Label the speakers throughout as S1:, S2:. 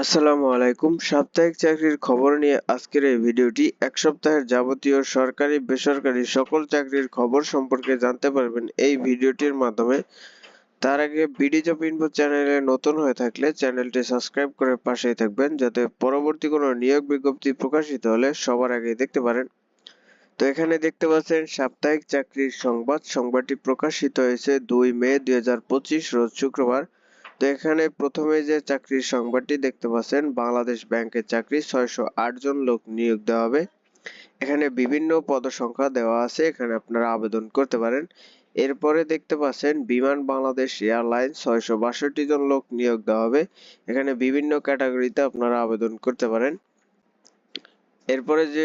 S1: আসসালামু আলাইকুম। সাপ্তাহিক চাকরির খবর নিয়ে আজকের এই ভিডিওটি এক সপ্তাহের যাবতীয় সরকারি, বেসরকারি সকল চাকরির খবর সম্পর্কে জানতে পারবেন এই ভিডিওটির মাধ্যমে। তার আগে বিডি জব ইনফো চ্যানেলে নতুন হয়ে থাকলে চ্যানেলটি সাবস্ক্রাইব করে পাশেই থাকবেন, যাতে পরবর্তী কোনো নিয়োগ বিজ্ঞপ্তি প্রকাশিত হলে সবার আগে দেখতে পারেন। তো এখানে দেখতে পাচ্ছেন, সাপ্তাহিক চাকরির সংবাদ। সংবাদটি প্রকাশিত হয়েছে দুই মে দু হাজার পঁচিশ, রোজ শুক্রবার। তো এখানে প্রথমে যে চাকরির সংবাদটি দেখতে পাচ্ছেন, বাংলাদেশ ব্যাংকের চাকরি ছয়শো আট জন লোক নিয়োগ দেওয়া হবে। এখানে বিভিন্ন পদসংখ্যা দেওয়া আছে, এখানে আপনারা আবেদন করতে পারেন। এরপরে দেখতে পাচ্ছেন, বিমান বাংলাদেশ এয়ারলাইন্স ছয়শো বাষট্টি জন লোক নিয়োগ দেওয়া হবে। এখানে বিভিন্ন ক্যাটাগরিতে আপনারা আবেদন করতে পারেন। এরপরে যে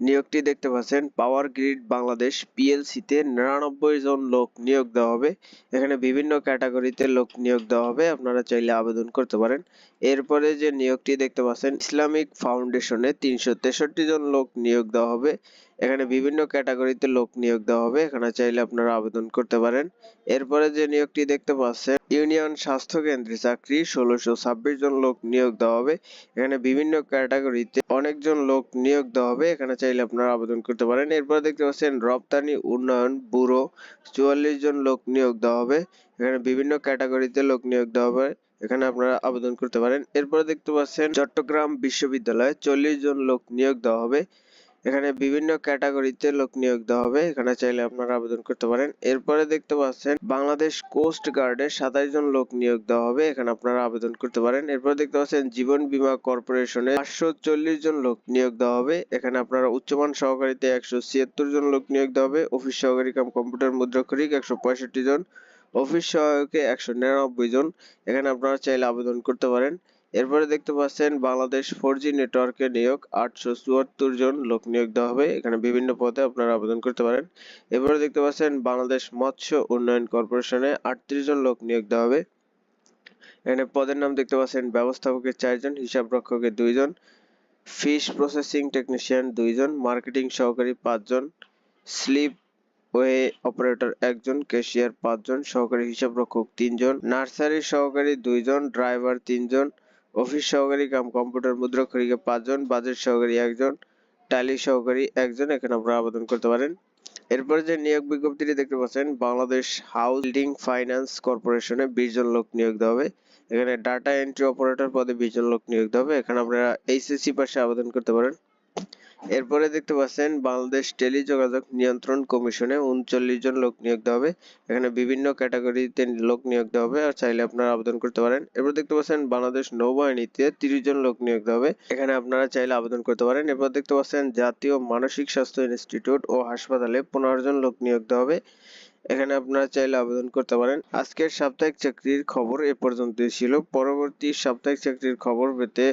S1: নিয়োগটি দেখতে পাচ্ছেন, পাওয়ার গ্রিড বাংলাদেশ পিএলসিতে নিরানব্বই জন লোক নিয়োগ দেওয়া হবে। এখানে বিভিন্ন ক্যাটাগরিতে লোক নিয়োগ দেওয়া হবে। আপনারা চাইলে আবেদন করতে পারেন। এরপরে যে নিয়োগটি দেখতে পাচ্ছেন, ইসলামিক ফাউন্ডেশনে তিনশো তেষট্টি জন লোক নিয়োগ দেওয়া হবে। এখানে বিভিন্ন ক্যাটাগরিতে লোক নিয়োগ দেওয়া হবে। এখানে চাইলে আপনারা আবেদন করতে পারেন। এরপরে যে নিয়োগটি দেখতে পাচ্ছেন, ইউনিয়ন স্বাস্থ্য কেন্দ্রে চাকরি ষোলোশো ছাব্বিশ জন লোক নিয়োগ দেওয়া হবে। এখানে বিভিন্ন ক্যাটাগরিতে অনেকজন লোক নিয়োগ দেওয়া হবে। এখানে চাইলে আপনারা আবেদন করতে পারেন। এরপর দেখতে পাচ্ছেন, রপ্তানি উন্নয়ন ব্যুরো চুয়াল্লিশ জন লোক নিয়োগ দেওয়া হবে। এখানে বিভিন্ন ক্যাটাগরিতে লোক নিয়োগ দেওয়া হবে। এখানে আপনারা আবেদন করতে পারেন। এরপরে দেখতে পাচ্ছেন চট্টগ্রাম বিশ্ববিদ্যালয়ে চল্লিশ জন লোক নিয়োগ দেওয়া হবে। এখানে বিভিন্ন ক্যাটাগরিতে লোক নিয়োগ দেওয়া হবে। এখানে চাইলে আপনারা আবেদন করতে পারেন। এরপরে দেখতে পাচ্ছেন বাংলাদেশ কোস্ট গার্ডে সাতাশ জন লোক নিয়োগ দেওয়া হবে। এখানে আপনারা আবেদন করতে পারেন। এরপরে দেখতে পাচ্ছেন জীবন বীমা কর্পোরেশনে পাঁচশো চল্লিশ জন লোক নিয়োগ দেওয়া হবে। এখানে আপনারা উচ্চমান সহকারীতে একশো ছিয়াত্তর জন লোক নিয়োগ দেওয়া হবে। অফিস সহকারী কাম কম্পিউটার মুদ্রাক্ষরিক একশো পঁয়ষট্টি জন। অফিস সহায়কে একশো নিরানব্বই জন। এখানে আপনারা চাইলে আবেদন করতে পারেন। এরপরে দেখতে পাচ্ছেন, বাংলাদেশ ফোর জি নেটওয়ার্কে নিয়োগ আটশো চুয়াত্তর জন লোক নিয়োগ দেওয়া হবে। এখানে বিভিন্ন পদে আপনারা আবেদন করতে পারেন। এরপরে দেখতে পাচ্ছেন, বাংলাদেশ মৎস্য উন্নয়ন কর্পোরেশনে আটত্রিশ জন লোক নিয়োগ দেওয়া হবে। এখানে পদের নাম দেখতে পাচ্ছেন, ব্যবস্থাপকের চারজন হিসাব রক্ষকের দুইজন ফিশ প্রসেসিং টেকনিশিয়ান দুইজন মার্কেটিং সহকারী পাঁচজন স্লিপ ওয়ে অপারেটর একজন, ক্যাশিয়ার পাঁচজন, সহকারী হিসাব রক্ষক তিনজন নার্সারি সহকারী দুইজন, ড্রাইভার তিনজন, অফিস সহকারী কাম, কম্পিউটার মুদ্রাক্ষরিকে পাঁচজন, বাজেট সহকারী একজন, ট্যালি সহকারী একজন। এখানে আপনারা আবেদন করতে পারেন। এরপরে যে নিয়োগ বিজ্ঞপ্তিটি দেখতে পাচ্ছেন, বাংলাদেশ হাউস বিল্ডিং ফাইন্যান্স কর্পোরেশনে বিশ জন লোক নিয়োগ দেওয়া হবে। এখানে ডাটা এন্ট্রি অপারেটর পদে বিশ জন লোক নিয়োগ দেওয়া হবে। এখানে আপনারা এইচএসসি পাশে আবেদন করতে পারেন। এরপরে দেখতে পাচ্ছেন, বাংলাদেশ টেলিযোগাযোগ নিয়ন্ত্রণ কমিশনে উনচল্লিশ জন লোক নিয়োগ দেওয়া হবে। এখানে বিভিন্ন ক্যাটাগরিতে লোক নিয়োগ দেওয়া হবে, আর চাইলে আপনারা আবেদন করতে পারেন। এরপর দেখতে পাচ্ছেন, বাংলাদেশ নৌবাহিনীতে তিরিশ জন লোক নিয়োগ দেওয়া হবে। এখানে আপনারা চাইলে আবেদন করতে পারেন। এরপর দেখতে পাচ্ছেন, জাতীয় মানসিক স্বাস্থ্য ইনস্টিটিউট ও হাসপাতালে পনেরো জন লোক নিয়োগ দেওয়া হবে। এখানে আপনারা চাইলে আবেদন করতে পারেন। আজকের সাপ্তাহিক চাকরির খবর এ পর্যন্তই ছিল। পরবর্তী সাপ্তাহিক চাকরির খবর পেতে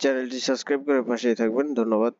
S1: চ্যানেলটি সাবস্ক্রাইব করে পাশেই থাকবেন। ধন্যবাদ।